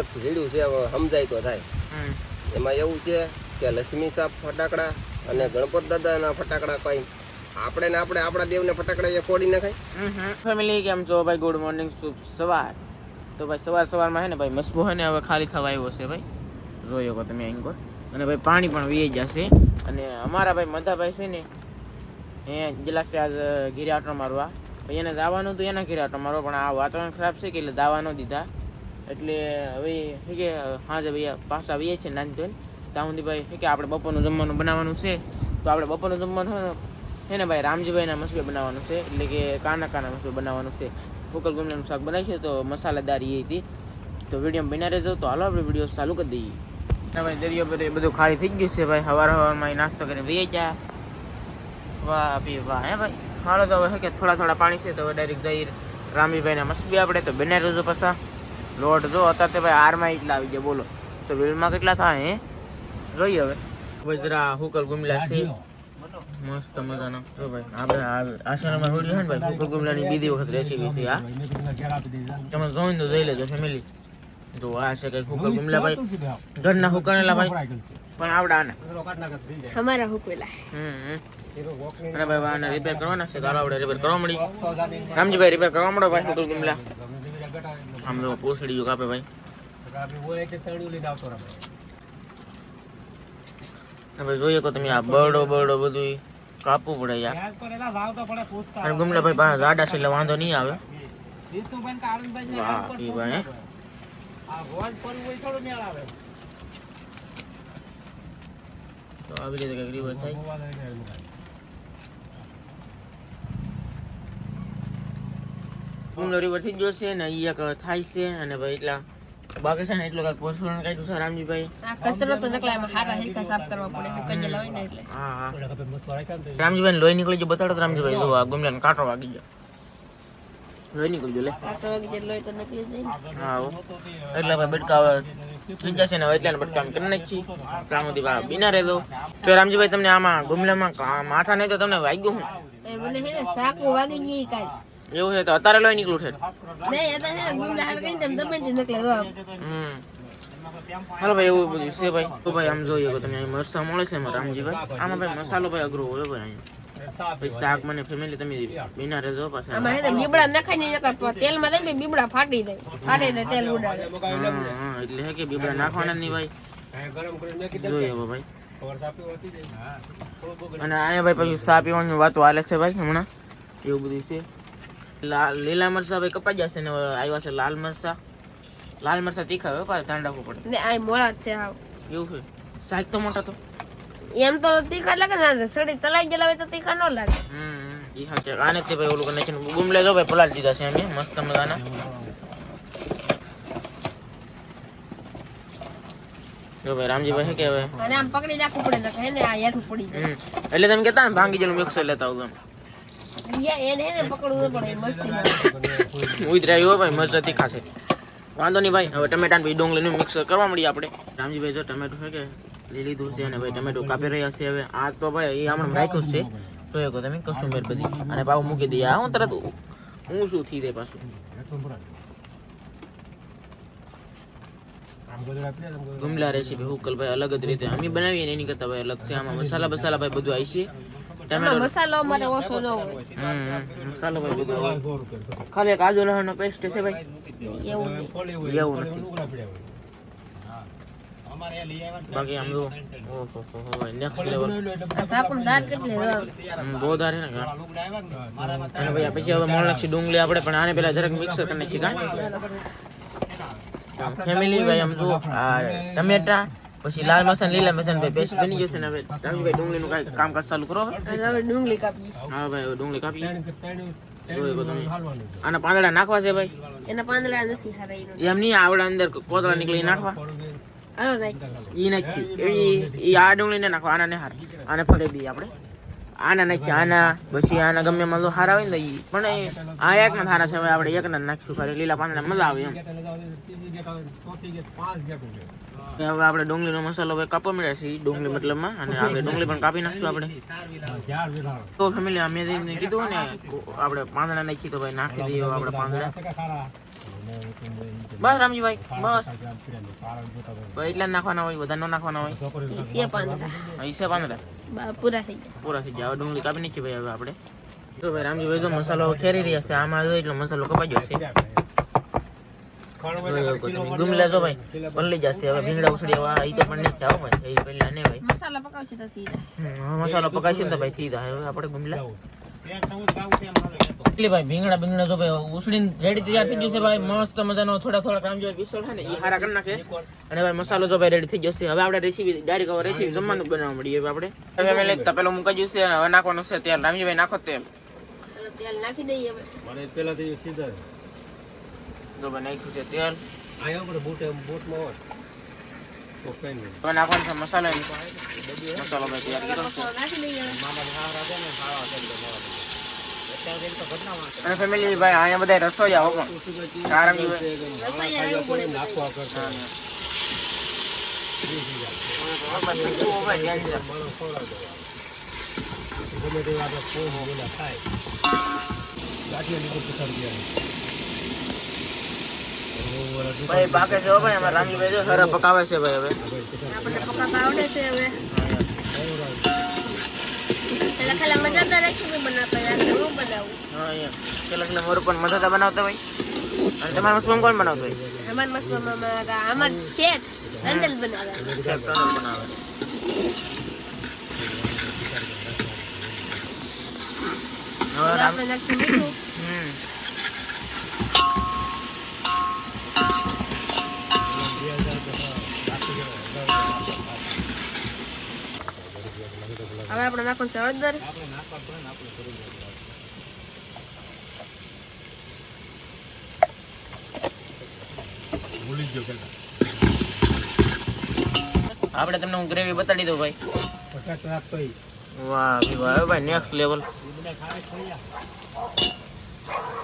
એક ભીડું છે હવે સમજાય તો થાય. એમાં એવું છે કે લક્ષ્મી સાપ ફટાકડા અને ગણપત દાદાના ફટાકડા કઈ આપણે ને આપણે આપણા દેવને ફટાકડા એ ફોડી નાખાય? ફેમિલી કેમ છો? ભાઈ ગુડ મોર્નિંગ શુભ સવાર. તો ભાઈ સવાર સવારમાં હે ને ભાઈ મસબો હે ને હવે ખાલી થવા આવ્યો છે ભાઈ. જોયો કો તમે અહીં અને ભાઈ પાણી પણ વી જશે અને અમારા ભાઈ મધાભાઈ છે ને એ જેલા આજ ઘીરે આટો મારવા. ભાઈ એને દાવાનું હતું એના ઘીરે આટો મારવા પણ આ વાતાવરણ ખરાબ છે કે એટલે દાવા ન દીધા. એટલે હવે શું કે હાજે ભાઈ પાછા આવીએ છીએ નાની ધોઈને. ત્યાં સુધી ભાઈ શું કે, આપણે બપોરનું જમવાનું બનાવવાનું છે. તો આપણે બપોરનું જમવાનું હે ને હે ને ભાઈ, રામજીભાઈના મસબે બનાવવાનું છે. એટલે કે કાના કાના મસબે બનાવવાનું છે. પોકલ ગુમલાનું શાક બનાવીશું તો મસાલાદાર એ હતી. તો વીડિયો બના રહેજો. તો હાલો આપણે વીડિયો ચાલુ કરી દઈએ. ભાઈ, દરિયો બધું બધું ખાલી થઈ ગયું છે ભાઈ. સવાર સવારમાં નાસ્તો કરીને વે જા વાહ પી વાહ, હે ભાઈ. હાલો તો હવે કે, થોડા થોડા પાણી છે તો ડાયરેક્ટ જઈ રામીભાઈના મસબી આપણે. તો બના રહેજો પાછા. લોટ જો અત્યારે તે ભાઈ આરમાં એટલા આવી ગયા બોલો તો વેલમાં કેટલા થાય હે જોઈએ હવે વજરા હુકલ ગુમલા છે મસ્ત મજાનો તો ભાઈ આપણે આશ્રમમાં રોડ્યો છે ને ભાઈ હુકલ ગુમલાની બીજી વખત રેસીપી છે આ તમે જોઈને તો જોઈ લેજો ફેમિલી તો આ છે કઈ હુકલ ગુમલા ભાઈ ઘરના હુકરેલા ભાઈ પણ આવડા ને અમારા હુકેલા હમ અને ભાઈ આને રિપેર કરવાના છે તો આપણે રિપેર કરવા મળી રામજીભાઈ રિપેર કરવા મળો ભાઈ હુકલ ગુમલા આમ તો પોસડી કાપે ભાઈ. હવે જોઈએ તો તમે આ બરડો બરડો બધું કાપવું પડે યાર. ગુમલા ભાઈ પાસે ગાડા છે એટલે વાંધો નહીં આવે. વાહ ઈ ભાઈ. તો આવી રીતે કંઈક રિવર્સ થાય. ગુમલો રિવર થઈ જોશે છે ને ઈ એક થાય છે અને ભાઈ એટલા બાકી છે ને એટલું કાંઈક પોષણ કાઢ્યું છે રામજીભાઈ. આ તો નકલા એમાં હારા સાફ કરવા પડે હુકાઈ હોય ને એટલે. હા હા. રામજીભાઈ લોહી નીકળી ગયું બતાડો રામજીભાઈ જો આ ગમલાને કાંટો વાગી ગયો. લોહી નીકળી ગયો લે. કાંટો વાગી ગયો લોહી તો નીકળી જાય હા એટલે ભાઈ બટકા હવે થઈ ને એટલે બટકા કરી નાખી ત્યાં સુધી ભાઈ તો રામજીભાઈ તમને આમાં ગુમલામાં માથા નહીં તો તમને વાગ્યું હું. એ મને હે વાગી ગઈ કાલ એવું છે તો અત્યારે લોહી નીકળું છે. હાલ ભાઈ એવું બધું છે ભાઈ. તો ભાઈ આમ જોઈએ કે તમે અહીં મરસા મળે છે રામજીભાઈ? આમાં ભાઈ મસાલો ભાઈ અઘરો હોય ભાઈ અહીંયા. શાક મને ફેમિલી તમે બીના રહેજો ને બીબડા નખાઈ નહીં જતા તેલમાં દઈ બીબડા ફાટી દે. ફાટે એટલે તેલ ઉડાડે. એટલે હે કે બીબડા નાખવાના નહીં ભાઈ. જોઈએ ભાઈ. અને અહીંયા ભાઈ પછી ચા પીવાની વાતો હાલે છે ભાઈ હમણાં. એવું બધું છે. લાલ લીલા મરચા ભાઈ કપાઈ જશે ને આવ્યા છે લાલ મરચા. લાલ મરચા તીખા હવે પાછા ધ્યાન રાખવું પડે. ને આ મોળા જ છે હાવ. એવું છે? સાઈઝ તો મોટા તો. એમ તો તીખા લાગે ને સડી તલાઈ ગયેલા હોય તો તીખા ન લાગે. હમ ઈ હા છે. આને તે ભાઈ ઓલું કને છે ગુમ લેજો ભાઈ પલાળ દીધા છે અમે મસ્ત મજાના. જો ભાઈ રામજીભાઈ કે હવે અને આમ પકડી રાખવું પડે તો હે ને આ હેઠું પડી જાય. એટલે તમે કહેતા ને ભાંગી જેલું મિક્સર લેતા આવું વાંધો નહીં ભાઈ, હવે ટમેટા ને ડુંગળીનું મિક્સ કરવા મળીએ આપણે. રામજીભાઈ જો ટમેટું છે કે લઈ લીધું છે અને ભાઈ ટમેટું કાપી રહ્યા છે હવે. આ તો ભાઈ એ હમણાં રાખ્યું છે. તો એ તમે તમે મેર બધી અને પાછું મૂકી દઈએ. હું તરત હું શું થઈ જાય પાછું? ગુમલા રેસીપી હુકલ ભાઈ અલગ જ રીતે. અમે બનાવીએ એની કરતા ભાઈ અલગ છે. આમાં મસાલા બસાલા ભાઈ બધું આવી છે. મસાલો અમારે ઓછો ન હોય. હમ હમ. મસાલો ભાઈ બધું હોય ખાલી કાજુ આદુ લસણનો પેસ્ટ છે ભાઈ. એવું નથી. બાકી આમ જો. ઓહો હો હો નેક્સ્ટ લેવલ આ સાકુન દાળ કેટલી હે? બહુ ને અને ભાઈ પછી હવે મોણ નાખી ડુંગળી આપણે પણ આને પેલા જરાક મિક્સર કરી નાખી કા? ફેમિલી ભાઈ આમ જુઓ. આ ટમેટા પછી લાલ મસાન લીલા મસાન ભાઈ પેસ્ટ બની જશે ને હવે. રામજીભાઈ ડુંગળીનું કામ કામકાજ ચાલુ કરો હવે. ડુંગળી કાપી હા ભાઈ ડુંગળી કાપી આના પાંદડા નાખવા છે ભાઈ? એના પાંદડા નથી હારા એમ નહીં આવડા અંદર કોતરા નીકળી નાખવા. ઈ નાખી ઈ આ ડુંગળી ને નાખવા આના ને હાર. આને ફરે દઈએ આપણે. આના નાખી, આના, પછી આના ગમે જો હારા હોય ને પણ આ એક ના હારા છે આપણે એક ના નાખશું ખાલી, લીલા પાંદડા મજા આવે એમ. હવે આપણે ડુંગળીનો મસાલો હવે કાપવા મળ્યા છે ડુંગળી મતલબમાં, અને આપણે ડુંગળી પણ કાપી નાખશું આપણે. તો ફેમિલી જેને કીધું ને, આપણે પાંદડા નાખી તો ભાઈ નાખી દઈએ આપણે પાંદડા. બસ રામજીભાઈ બસ બસ એટલા જ નાખવાના હોય બધા ન નાખવાના હોય ઈ છે પાંદડા હિસાબ પાંદડા બા પૂરા થઈ ગયા પૂરા થઈ જાય હવે ડુંગળી કાપી નાખી ભાઈ હવે આપણે જો ભાઈ રામજીભાઈ જો મસાલો ખેરી રહ્યા છે આમાં જો એટલો મસાલો કપાઈ ગયો છે જોઈ શકો તમે. ગુમલા જો ભાઈ પલળી જશે હવે ભીંગડા ઉસળી હવે ઈ તો પણ નહીં જાવ ભાઈ એ પહેલા ને ભાઈ મસાલા પકાવશું તો સીધા હમ, હવે મસાલો પકાવીશું ને તો ભાઈ થઈ જાય હવે આપણે ગુમલા એટલે ભાઈ ભીંગડા ભીંગડા તો ભાઈ ઉસળીને રેડી તૈયાર થઈ જશે ભાઈ. મસ્ત મજાનો થોડા થોડા કામ જોઈએ પીસલ છે ને એ હારા કરી નાખે. અને ભાઈ મસાલો તો ભાઈ રેડી થઈ જશે. હવે આપણે રેસીપી ડાયરેક્ટ હવે રેસીપી જમવાનું બનાવવા મળીએ આપણે. હવે અમે લઈ તપેલું મુકાઈ જશે અને હવે નાખવાનું છે તેલ. રામજીભાઈ નાખો તેલ. તેલ નાખી દઈએ હવે. જો. ભાઈ નાખ્યું છે તેલ. બોટમાં હવે નાખવાનો છે મસાલો. મસાલો ભાઈ તૈયાર કર્યો છે. મસાલો નાખી દઈએ હવે. અને ફેમિલી ભાઈ અહીંયા બધા રસોઈયા હો પણ કારણ. ભાઈ ધ્યાન છે. ભાઈ અમારા રામજીભાઈ જો હરા પકાવે છે ભાઈ હવે આપણે પકાવતા આવડે છે હવે પેલા ખાલી મજાદાર રેસીપી બનાવતા યાર હું બનાવું? હા અહીંયા પેલા મોરું પણ મજાતા બનાવતા ભાઈ અને તમારા મસ્ત કોણ બનાવતો હોય? અમાર મસ્ત મામા અમાર શેઠ રંજલ બનાવે. બનાવે. હવે આપણે આપણે નાખવાનું છે હળદર. આપણે તમને હું ગ્રેવી બતાડી દઉં ભાઈ. વાહ ભાઈ ભાઈ નેક્સ્ટ લેવલ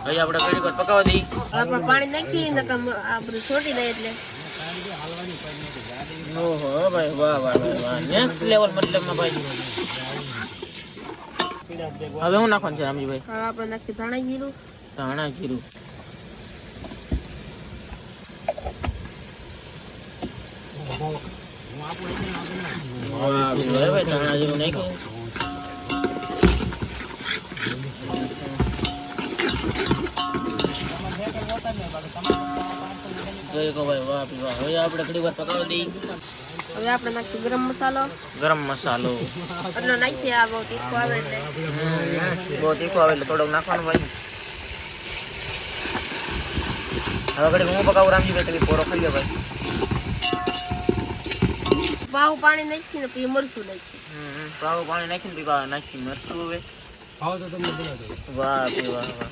ભાઈ આપણે ઘડી પકાવવા દઈએ. આપણે પાણી નાખી નકર આ બધું છોટી દઈએ એટલે. ઓહો ભાઈ વાહ વાહ વાહ નેક્સ્ટ લેવલ મતલબમાં ભાઈ. હવે હું નાખવાનું છે રામજીભાઈ? હવે આપણે નાખી ધાણા જીરું. ધાણા જીરું. ભાઈ ધાણા જીરું નાખ્યું. જોઈ કો ભાઈ વાહ ભી હવે આપણે ઘડી વાર પકાવી દઈ હવે આપણે નાખી ગરમ મસાલો. ગરમ મસાલો. એટલો નાખીએ આ બહુ તીખું આવે એટલે. બહુ તીખું આવે એટલે થોડોક નાખવાનું ભાઈ હવે ઘડી હું પકાવું રામજી તમે પોરો ખાઈ લો ભાઈ. પાવ પાણી નાખીને પછી મરચું નાખી હમ, પાણી નાખીને પછી નાખી મરચું હવે. ખાવ તો તમને વાહ વાહ વાહ.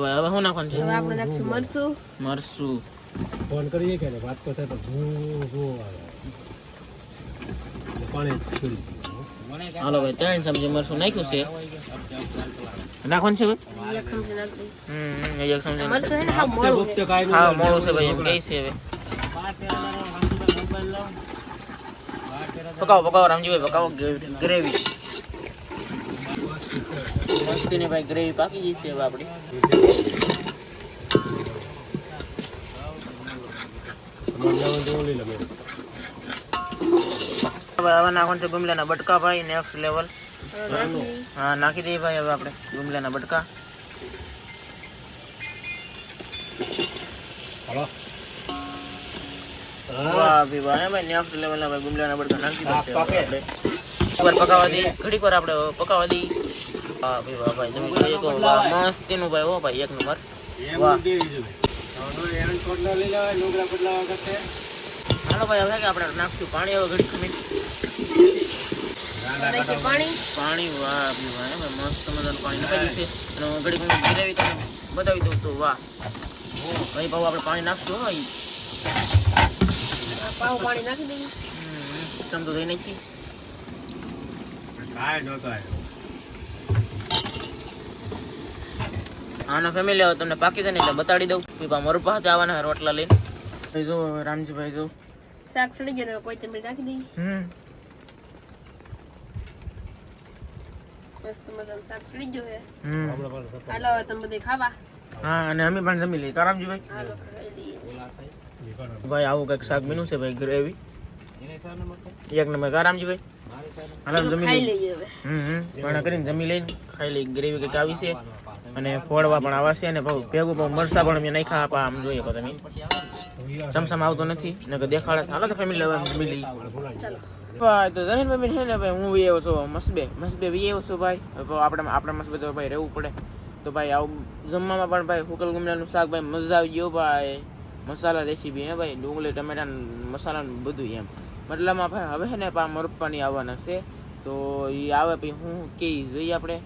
ભાઈ હવે શું નાખવાનું હવે છે? આપણે નાખશું મરસું. મરસું. ફોન કરીએ કે વાત તો થાય પણ હું આવે? પાણી છોડી હાલો ભાઈ ત્રણ ચમચી મરસું નાખ્યું છે. નાખવાનું છે ભાઈ? હાવ. હા મોડું છે ભાઈ એમ કહે છે હવે. પકાવો પકાવો રામજીભાઈ પકાવો ગ્રેવી. મસ્તીની ભાઈ ગ્રેવી પાકી જશે હવે આપણી. નાખવાનું છે ગુમલાના બટકા ભાઈ નેક્સ્ટ લેવલ. હા નાખી દઈએ ભાઈ હવે આપણે ગુમલાના બટકા. હાલો. વાહ ભઈ ભાઈ નેક્સ્ટ લેવલના ભાઈ ગુમલાના બટકા નાખી હા, દઈએ ઘડીક વાર આપણે. પકાવવા દઈએ. વાહ ભાઈ વાહ ભાઈ. તમે જોઈએ તો વાહ મસ્તીનું ભાઈ હો ભાઈ એક નંબર. વાહ. હાલો ભાઈ હવે કે આપણે નાખશું પાણી હવે ઘડી ખમીને. પાણી? પાણી વાહ ભાઈ વાહ ભાઈ મસ્ત મજાનું પાણી છે. અને હું ઘડીક હું ગ્રેવી તમને બતાવી દઉં તો વાહ. ભાઈ ભાવ આપણે પાણી નાખશું હો. પાવ પાણી નાખી દઈએ હમ, ચમચો ધોઈ નાખી આના ફેમિલી આવે તમને પાકી જાય એટલે બતાડી દઉં. પીપા મારું પાસે આવવાના રોટલા લઈને. ભાઈ જો હવે રામજીભાઈ જો શાક સડી ગયો કોઈ ચમચી નાખી દઈએ. હમ. મસ્ત મજાનું શાક સડી ગયું છે હાલો તમે બધે ખાવા. હા અને અમે પણ જમી લઈએ. કારામજી ભાઈ? હાલો ભાઈ આવું કંઈક શાક બન્યું છે ભાઈ ગ્રેવી એક નંબર. કારામજી ભાઈ? હાલો જમી લઈએ. લઈએ હમ હમ. કરીને જમી લઈને ખાઈ લઈ ગ્રેવી કંઈક આવી છે. અને ફોડવા પણ આવશે અને ભેગું પણ મરસા પણ મેં નાખ્યા આપા, આમ જોઈએ તો તમે. સમસમ આવતો નથી, ને કે દેખાડે. હાલો તો ફેમિલી હવે મિલી લઈએ તો જમીન બમીન છે ને ભાઈ, હું વી આવ્યો છું, મસબે. મસબે વી આવ્યો છું ભાઈ. આપણે આપણે મસબે તો ભાઈ રહેવું પડે. તો ભાઈ, આવું જમવામાં પણ ભાઈ, હુકલ ગુમડાનું શાક ભાઈ, મજા આવી ગયો ભાઈ. મસાલા રેસીપી, હે ભાઈ, ડુંગળી, ટમેટા મસાલા બધું એમ. મતલબમાં ભાઈ, હવે છે ને પા મરપાની આવવાના છે. તો એ આવે પછી હું કે જોઈએ આપણે.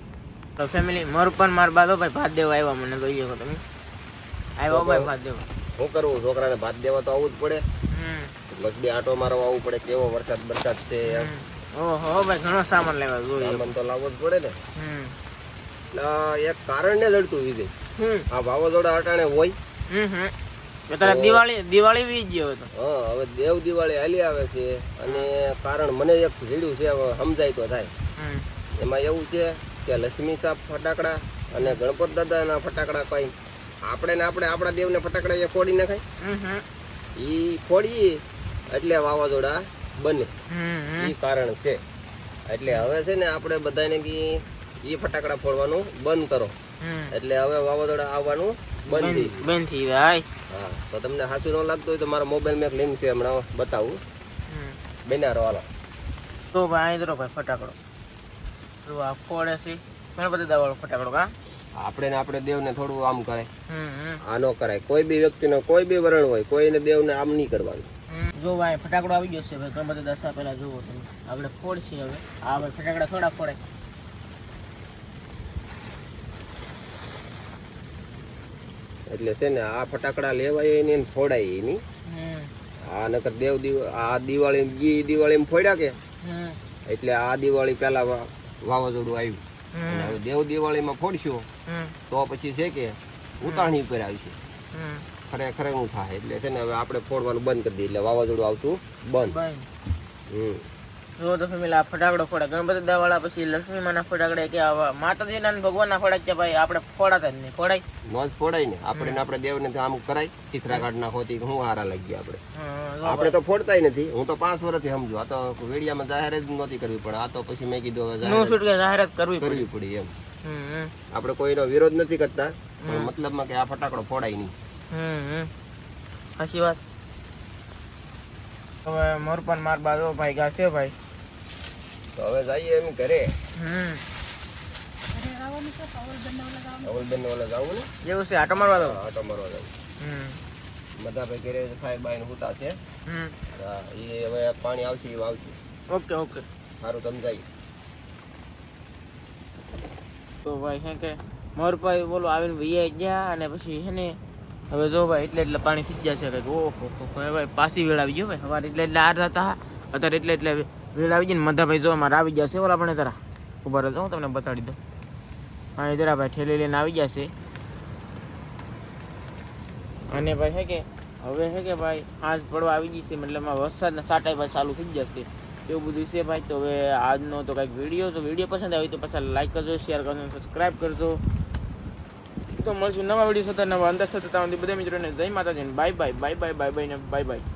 તો ફેમિલી પણ માર બાદ ભાઈ ભાત દેવા આવ્યા મને તો ઈયો તમે આવ્યો ભાઈ ભાત દેવા. શું કરવું છોકરાને ભાત દેવા તો આવવું જ પડે. બસ બે આટો મારવા આવવું પડે કેવો વરસાદ વરસાદ છે. ઓહો ભાઈ ઘણો સામાન લેવા જોઈએ. સામાન તો લાવવો જ પડે ને. એક કારણ ને જડતું વિજય હમ. આ વાવાઝોડા અટાણે હોય. અત્યારે દિવાળી દિવાળી વી ગયો હતો. હા હવે દેવ દિવાળી હાલી આવે છે અને કારણ મને એક છે સમજાય તો થાય. એમાં એવું છે કે લક્ષ્મી સાપ ફટાકડા અને ગણપત દાદાના ફટાકડા કઈ. આપણે ને આપણે આપણા દેવને ફટાકડા એ ફોડી નાખાય? એ ફોડીએ એટલે વાવાઝોડા બને. હમ કારણ છે. એટલે હવે છે ને આપણે બધાને કી ઈ ફટાકડા ફોડવાનું બંધ કરો. એટલે હવે વાવાઝોડા આવવાનું બંધ. થઈ જાય. હા તો તમને સાચું ન લાગતું હોય તો મારા મોબાઈલમાં એક લિંક છે હમણાં બતાવું. બેનારો હાલો. તો ભાઈ ભાઈ ફટાકડો. તો આ ફોડે છે. ઘણા બધા દવાળો ફટાકડો કા આપણે ને આપણે દેવને થોડું આમ હમ આ ન કરાય. કોઈ બી વ્યક્તિનો કોઈ બી વરણ હોય કોઈને દેવને આમ નહીં કરવાનું. જો ભાઈ ફટાકડો આવી ગયો છે ભાઈ ઘણા બધા દસા પહેલા જોવો તમે. આપણે ફોડશે હવે. આ ભાઈ ફટાકડા થોડા ફોડે. એટલે છે ને આ ફટાકડા લેવાય એની ફોડાય એની. આ નકર દેવ દિવ આ દિવાળી ગી દિવાળી ફોડ્યા કે? એટલે આ દિવાળી પહેલા વા- વાવાઝોડું આવ્યું. અને હવે દેવ દિવાળીમાં ફોડશો તો પછી છે કે ઉતાણી ઉપર આવશે. ખરેખર હું થાય. એટલે છે ને હવે આપણે ફોડવાનું બંધ કરી દઈએ. એટલે વાવાઝોડું આવતું બંધ. હમ. જો તો ફેમિલી આ ફટાકડો ફોડા. ગણપતિ દાવાળા પછી લક્ષ્મી માના ફટાકડા કે આવા માતાજીના ને ભગવાનના ફટાકડા ભાઈ આપણે ફોડાતા જ નહીં. ફોડાય. મોજ ફોડાય ને. આપણે આપણે દેવને તો આમ કરાય. ચિત્રા કાઢ નાખો તી હું હારા લાગી આપણે. આપણે તો ફોડતાય નથી. હું તો પાંચ વર્ષથી સમજુ. આ તો વેડિયામાં જાહેર જ નહોતી કરવી પણ આ તો પછી મેં કીધું જાહેરાત કરવી કરવી પડી. એમ. આપણે કોઈનો વિરોધ નથી કરતા પણ મતલબમાં કે આ ફટાકડો ફોડાય નહીં. સાચી વાત. હવે મોરપન માર બાજુ ભાઈ ગાશે છે ભાઈ. તો હવે જઈએ એમ ઘરે. હમ. અવલબેન ઓલા જાવું ને? એવું છે આટો મારવા દો? આટો મારવા જાવું હમ. બધા ભાઈ ઘરે ખાઈ બાઈને હુતા છે. હમ. હા એ હવે પાણી આવશે એ આવશે ઓકે ઓકે. સારું તમે જઈએ તો ભાઈ હે કે મોરભાઈ બોલો આવીને વૈયા ગયા અને પછી હે ને હવે જો ભાઈ એટલે એટલે પાણી થઈ જશે. કંઈક ઓહો હવે ભાઈ પાછી વેળ આવી ગયો ભાઈ. સવારે એટલે એટલે આ હતા અત્યારે એટલે એટલે વેળ આવી જઈને મધાભાઈ જો અમારે આવી જશે ઓલા પણ તારા. ઊભા રહેતો હું તમને બતાડી દઉં. હા જરા ભાઈ ઠેલી લઈને આવી જશે અને ભાઈ હે કે, હવે હે કે ભાઈ, આજ પડવા આવી ગઈ છે, મતલબ વરસાદના સાટાઈ ભાઈ ચાલુ થઈ જશે. એવું બધું છે ભાઈ, તો હવે આજનો તો કંઈક વીડિયો તો વીડિયો પસંદ આવી તો પછી લાઈક કરજો શેર કરજો સબસ્ક્રાઈબ કરજો. તો મળશું નવા વીડિયો સાથે, નવા અંદર સાથે. બધા મિત્રોને જય માતાજી bye bye bye bye bye bye ને બાય બાય